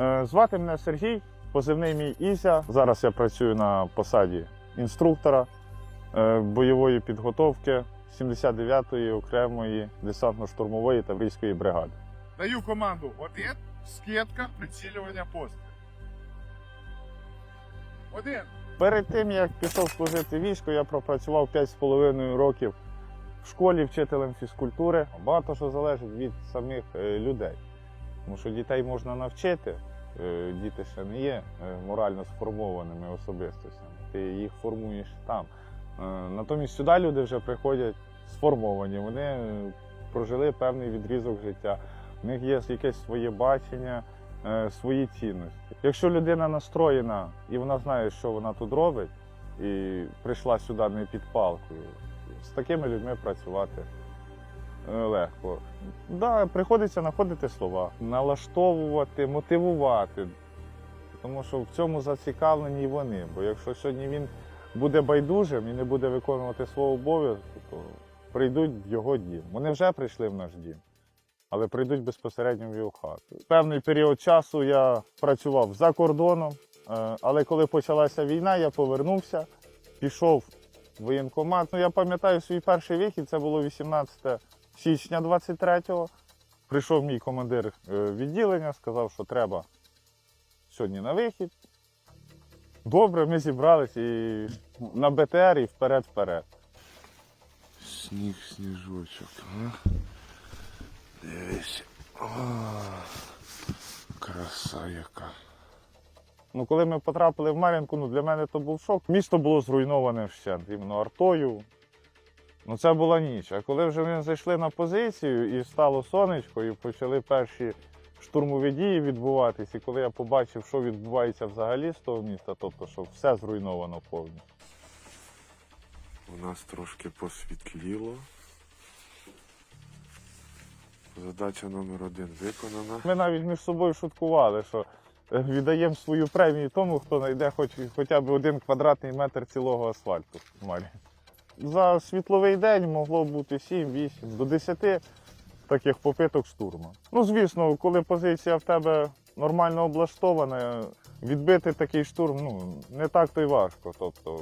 Е, Звати мене Сергій, позивний мій Ізя. Зараз я працюю на посаді інструктора е, бойової підготовки 79-ї окремої десантно-штурмової таврійської бригади. Даю команду один, скидка, прицілювання постріл. Один. Перед тим як пішов служити військо, я пропрацював 5,5 років в школі вчителем фізкультури. Багато що залежить від самих е, людей. Тому що дітей можна навчити, діти ще не є е, морально сформованими особистостями. Ти їх формуєш там. Е, Натомість сюди люди вже приходять сформовані. Вони е, прожили певний відрізок життя. В них є якесь своє бачення, е, свої цінності. Якщо людина настроєна і вона знає, що вона тут робить, і прийшла сюди не під палкою, з такими людьми працювати е, легко. Да, приходиться знаходити слова, налаштовувати, мотивувати. Тому що в цьому зацікавлені вони. Бо якщо сьогодні він буде байдужим і не буде виконувати свого обов'язку, то прийдуть в його дім. Вони вже прийшли в наш дім, але прийдуть безпосередньо в його хату. Певний період часу я працював за кордоном, е, але коли почалася війна, я повернувся, пішов в воєнкомат. Ну, я пам'ятаю свій перший вихід, це було 18 січня 23-го. Прийшов мій командир е, відділення, сказав, що треба сьогодні на вихід. Добре, ми зібрались і на БТР і вперед-вперед. Сніг, сніжочок, а? Дивись. О, краса яка. Ну, коли ми потрапили в Мар'їнку, ну для мене то був шок. Місто було зруйноване вщент, іменно артою. Ну, це була ніч. А коли вже ми зайшли на позицію і стало сонечко, і почали перші штурмові дії відбуватись, і коли я побачив, що відбувається взагалі з того міста, тобто, що все зруйновано повністю. У нас трошки посвітліло. Задача номер один виконана. Ми навіть між собою шуткували, що е, віддаємо свою премію тому, хто знайде хоч, хоча б один квадратний метр цілого асфальту в. За світловий день могло бути 7-8 до 10 таких попиток штурму. Ну, звісно, коли позиція в тебе нормально облаштована, відбити такий штурм ну, не так то й важко. Тобто,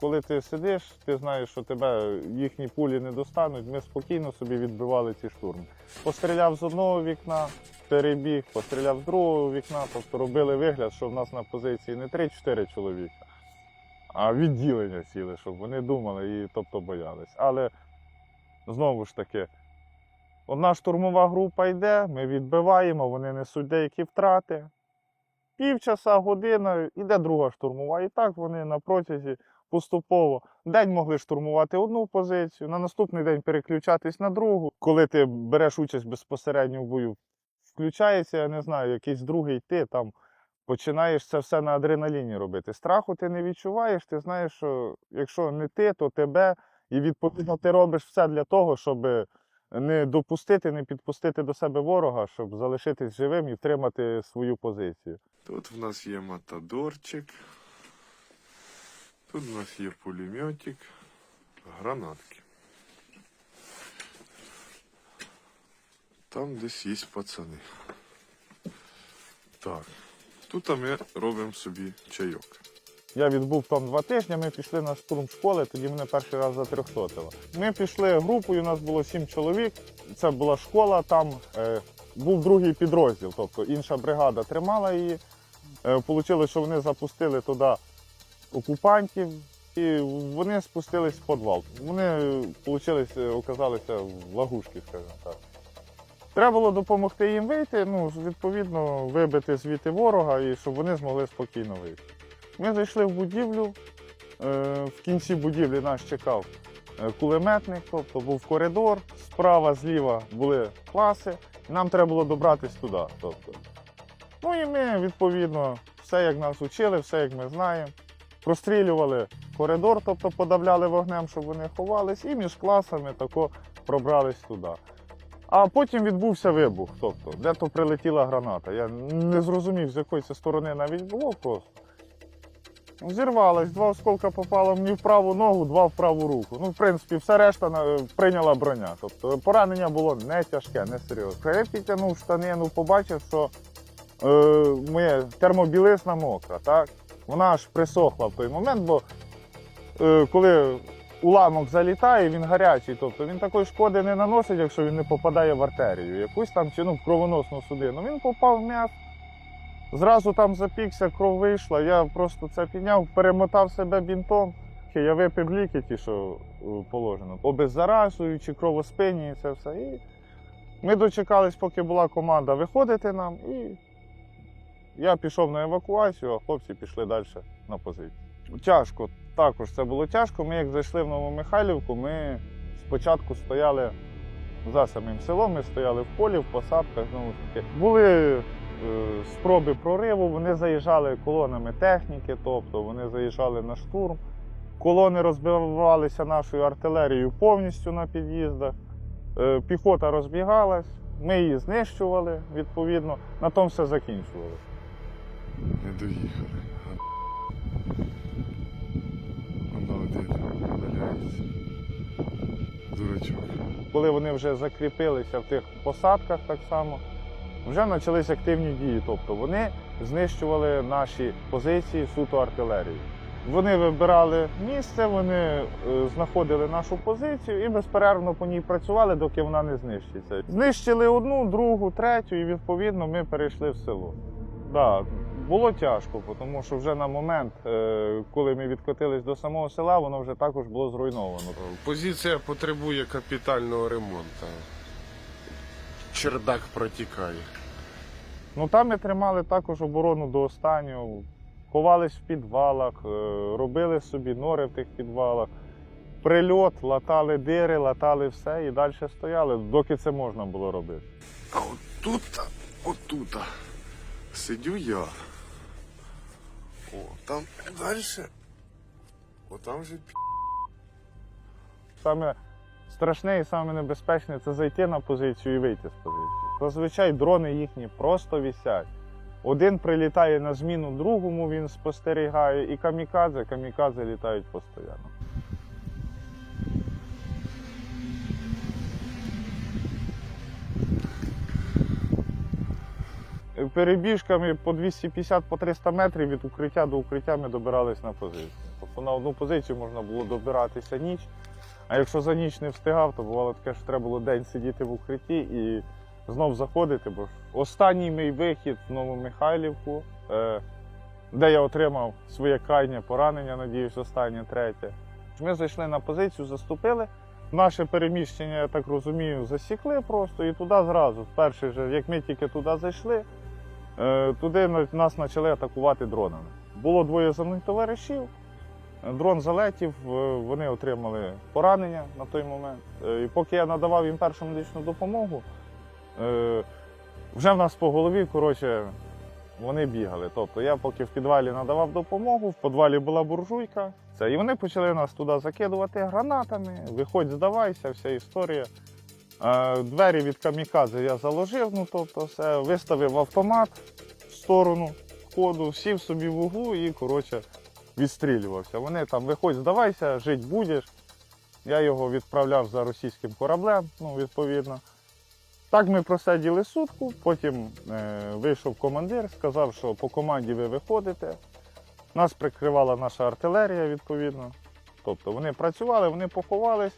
коли ти сидиш, ти знаєш, що тебе їхні пулі не достануть, ми спокійно собі відбивали ці штурми. Постріляв з одного вікна, перебіг, постріляв з другого вікна, тобто робили вигляд, що в нас на позиції не 3-4 чоловіка, а відділення ціле, щоб вони думали і тобто боялись. Але знову ж таки, одна штурмова група йде, ми відбиваємо, вони несуть деякі втрати. Півчаса, година, іде друга штурмова. І так вони на протязі поступово день могли штурмувати одну позицію, на наступний день переключатись на другу. Коли ти береш участь безпосередньо в бою, включається, я не знаю, якийсь другий ти там. Починаєш це все на адреналіні робити. Страху ти не відчуваєш, ти знаєш, що якщо не ти, то тебе. І відповідно ти робиш все для того, щоб не допустити, не підпустити до себе ворога, щоб залишитись живим і втримати свою позицію. Тут в нас є матадорчик. Тут в нас є пулеметик, гранатки. Там десь є пацани. Так. Тут ми робимо собі чайок. Я відбув там два тижні, ми пішли на штурм школи, тоді мене перший раз затрьохсотило. Ми пішли групою, у нас було сім чоловік. Це була школа, там е, був другий підрозділ, тобто інша бригада тримала її. Е, Получилось, що вони запустили туди окупантів, і вони спустились в підвал. Вони получились, е, оказалися в лагушки, скажімо так. Треба було допомогти їм вийти, ну, відповідно, вибити звідти ворога і щоб вони змогли спокійно вийти. Ми зайшли в будівлю. е, В кінці будівлі нас чекав е, кулеметник, тобто був коридор, справа, зліва були класи, і нам треба було добратися туди. Тобто. Ну і ми, відповідно, все як нас учили, все як ми знаємо. Прострілювали коридор, тобто подавляли вогнем, щоб вони ховались, і між класами тако пробрались туди. А потім відбувся вибух, тобто, де то прилетіла граната. Я не зрозумів, з якої це сторони навіть було просто. Зірвалась, два осколка попало мені в праву ногу, два в праву руку. Ну, в принципі, все решта прийняла броня. Тобто поранення було не тяжке, не серйозне. Я підтягнув штанину, побачив, що е, моє термобілизна мокра, так? Вона аж присохла в той момент, бо е, коли уламок залітає, він гарячий, тобто він такої шкоди не наносить, якщо він не попадає в артерію, якусь там чи ну, в кровоносну судину. Він попав в м'яз, зразу там запікся, кров вийшла. Я просто це підняв, перемотав себе бінтом. Я випив ліки, ті, що е, положено, обеззаражуючи, кровоспинні і це все. І ми дочекались, поки була команда виходити нам, і я пішов на евакуацію, а хлопці пішли далі на позицію. Тяжко, також це було тяжко. Ми як зайшли в Новомихайлівку, ми спочатку стояли за самим селом, ми стояли в полі, в посадках. Знову таки. Були е, спроби прориву, вони заїжджали колонами техніки, тобто вони заїжджали на штурм. Колони розбивалися нашою артилерією повністю на під'їздах. Е, Піхота розбігалась, ми її знищували, відповідно, на тому все закінчували. Не доїхали. Валяється. Дурачок. Коли вони вже закріпилися в тих посадках так само, вже почалися активні дії. Тобто вони знищували наші позиції суто артилерії. Вони вибирали місце, вони е, знаходили нашу позицію і безперервно по ній працювали, доки вона не знищиться. Знищили одну, другу, третю, і відповідно ми перейшли в село. Да, було тяжко, тому що вже на момент, е, коли ми відкотились до самого села, воно вже також було зруйновано. Позиція потребує капітального ремонту. Чердак протікає. Ну там ми тримали також оборону до останнього. Ховались в підвалах, е, робили собі нори в тих підвалах. Прильот, латали дири, латали все і далі стояли, доки це можна було робити. А отут, отут сидю я. О, там далі. О, там же пі. Саме страшне і саме небезпечне це зайти на позицію і вийти з позиції. Зазвичай дрони їхні просто вісять. Один прилітає на зміну другому, він спостерігає, і камікадзе, камікадзе літають постійно. Перебіжками по 250 по 300 метрів від укриття до укриття ми добирались на позицію. Тобто на одну позицію можна було добиратися ніч. А якщо за ніч не встигав, то бувало таке, що треба було день сидіти в укритті і знов заходити. Бо останній мій вихід в Новомихайлівку, е, де я отримав своє крайнє поранення, надіюсь, останнє третє. Ми зайшли на позицію, заступили. Наше переміщення, я так розумію, засікли просто і туди зразу. Вперше, як ми тільки туди зайшли, туди на- нас почали атакувати дронами. Було двоє земних товаришів. Дрон залетів, е, вони отримали поранення на той момент. Е, І поки я надавав їм першу медичну допомогу, е, вже в нас по голові, коротше, вони бігали. Тобто я поки в підвалі надавав допомогу, в підвалі була буржуйка. Це, і вони почали нас туди закидувати гранатами. Виходь, здавайся, вся історія. Е, Двері від камікадзе я заложив, ну тобто все, виставив автомат в сторону входу, сів собі в углу і коротше, відстрілювався. Вони там виходь, здавайся, жить будеш. Я його відправляв за російським кораблем, ну, відповідно. Так ми просиділи сутку, потім е, вийшов командир, сказав, що по команді ви виходите. Нас прикривала наша артилерія, відповідно. Тобто вони працювали, вони поховались,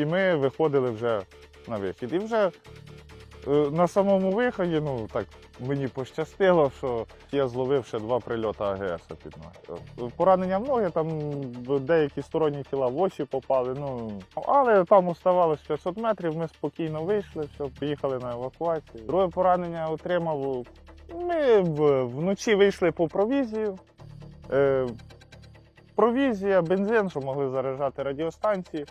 і ми виходили вже на вихід. І вже е, на самому виході, ну так мені пощастило, що я зловив ще два прильоти АГС під ноги. Поранення в ноги, там деякі сторонні тіла в очі попали. Ну, але там оставалось 500 метрів, ми спокійно вийшли, все, поїхали на евакуацію. Друге поранення отримав. Ми вночі вийшли по провізію. Е, провізія, бензин, що могли заряджати радіостанції.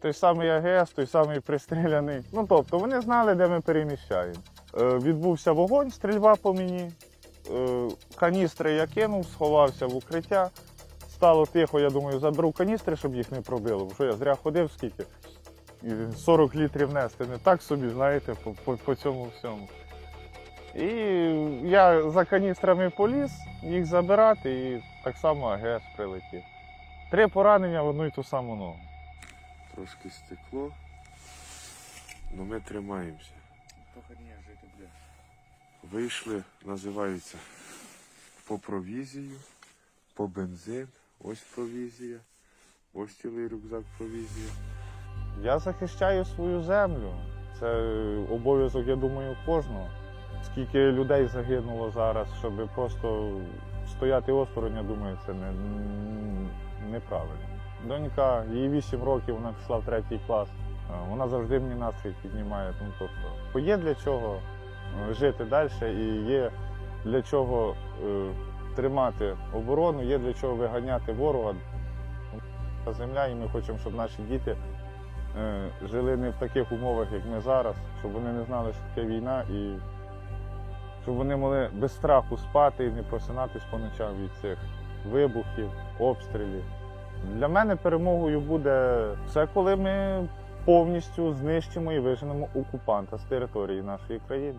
Той самий АГС, той самий пристріляний. Ну тобто вони знали, де ми переміщаємо. Е, відбувся вогонь, стрільба по мені. Е, каністри я кинув, сховався в укриття. Стало тихо, я думаю, заберу каністри, щоб їх не пробило. Бо що я зря ходив скільки. І 40 літрів нести. Не так собі, знаєте, по, по, по цьому всьому. І я за каністрами поліз, їх забирати, і так само АГС прилетів. Три поранення в одну і ту саму ногу. Трошки стекло. Ну ми тримаємося. Вийшли, називається по провізію, по бензин. Ось провізія. Ось цілий рюкзак провізія. Я захищаю свою землю. Це обов'язок, я думаю, кожного. Скільки людей загинуло зараз, щоб просто стояти осторонь, я думаю, це не, неправильно. Донька, їй 8 років, вона пішла в третій клас. Е, Вона завжди мені настрій піднімає. Ну, тобто, є для чого е, жити далі і є для чого е, тримати оборону, є для чого виганяти ворога. Земля, і ми хочемо, щоб наші діти жили не в таких умовах, як ми зараз, щоб вони не знали, що таке війна, і щоб вони могли без страху спати і не просинатись по ночам від цих вибухів, обстрілів. Для мене перемогою буде це, коли ми повністю знищимо і виженемо окупанта з території нашої країни.